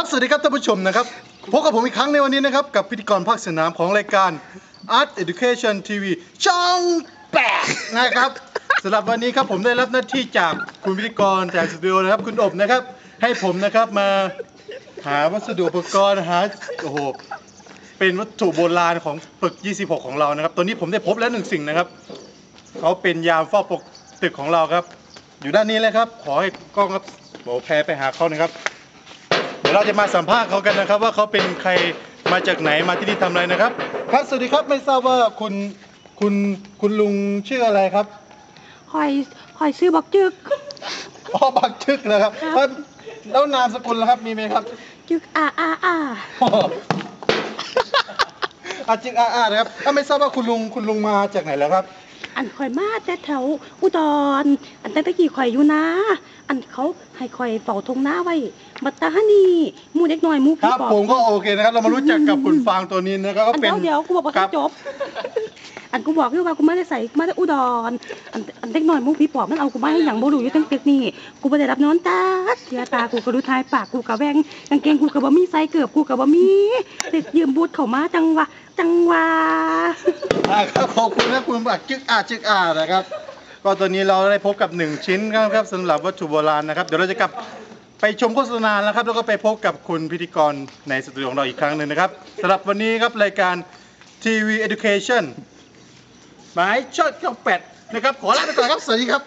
ครับสวัสดีครับท่านผู้ชมนะครับพบกับผมอีกครั้งในวันนี้นะครับ กับพิธีกรภาคสนามของรายการ Art Education TV ช่องแปดนะครับสำหรับวันนี้ครับผมได้รับหน้าที่จากคุณพิธีกรจากสตูดิโอนะครับคุณอบนะครับ ให้ผมนะครับมาหาวัสดุอุปกรณ์หาโอ้โหเป็นวัตถุโบราณของปึก 26 ของเรานะครับตัวนี้ผมได้พบแล้วหนึ่งสิ่งนะครับเขาเป็นยามเฝ้าปกตึกของเราครับ อยู่ด้านนี้เลยครับ ขอให้กล้องครับโบแพรไปหาเขาหนะครับ ดี๋ยวเราจะมาสัมภาษณ์เขากันนะครับ ว่าเขาเป็นใครมาจากไหนมาที่นี่ทำอะไรนะครับ ครับสวัสดีครับไม่ทราบว่าคุณคุณคุณลุงชื่ออะไรครับคอยคอยซื้อบอกจึกอ๋อบักชึกนะครับครับแล้วแล้วนามสกุลล่ะครับมีไหมครับ จึกอาอาอาอาจิกอาอานะครับถ้าไม่ทราบว่าคุณลุงคุณลุงมาจากไหนแล้วครับ อันคอยมาแต่แถวอุดรอันแต่ตะกี้คอยอยู่นะ อันเขาให้คอยเฝ้าทงหน้าไว้บัตตานี่หมูเด็กน้อยหมูคพี่รับบอกผมก็โอเคนะครับ เรามารู้จักกับคุณฟางตัวนี้นะครับก็อันเป็นเดี๋ยวเดี๋ยวกูบอกว่าครัเขาจบ อันกูบอกอยู่ว่ากูไมาได้ใส่ไมาได้อุดรอันอันเด็กน้อยหมูพี่ปอบมันเอากูมาให้หยังบ่รู้อยู่ตั้งตึกนี่กูบ่ได้รับนอนตาเสียตากูก็รู้ทายปากกูกะแวงกางเกงกูก็บ่มีใส่เกือบกูก็บ่มีติดยืมบูทเข้ามาจังหวะจังหวะอ่าครับขอบคุณนะคุณบักจึกอาจึกอานะครับ ก็ตอนนี้เราได้พบกับหนึ่งชิ้นครับสำหรับวัตถุโบราณนะครับเดี๋ยวเราจะกลับไปชมโฆษณาแล้วครับ แล้วก็ไปพบกับคุณพิธีกรในสตูดิโอของเราอีกครั้งหนึ่งนะครับสำหรับวันนี้ครับรายการ TV Education หมายชอดช่องแปดนะครับ ขอลาไปก่อนครับ สวัสดีครับ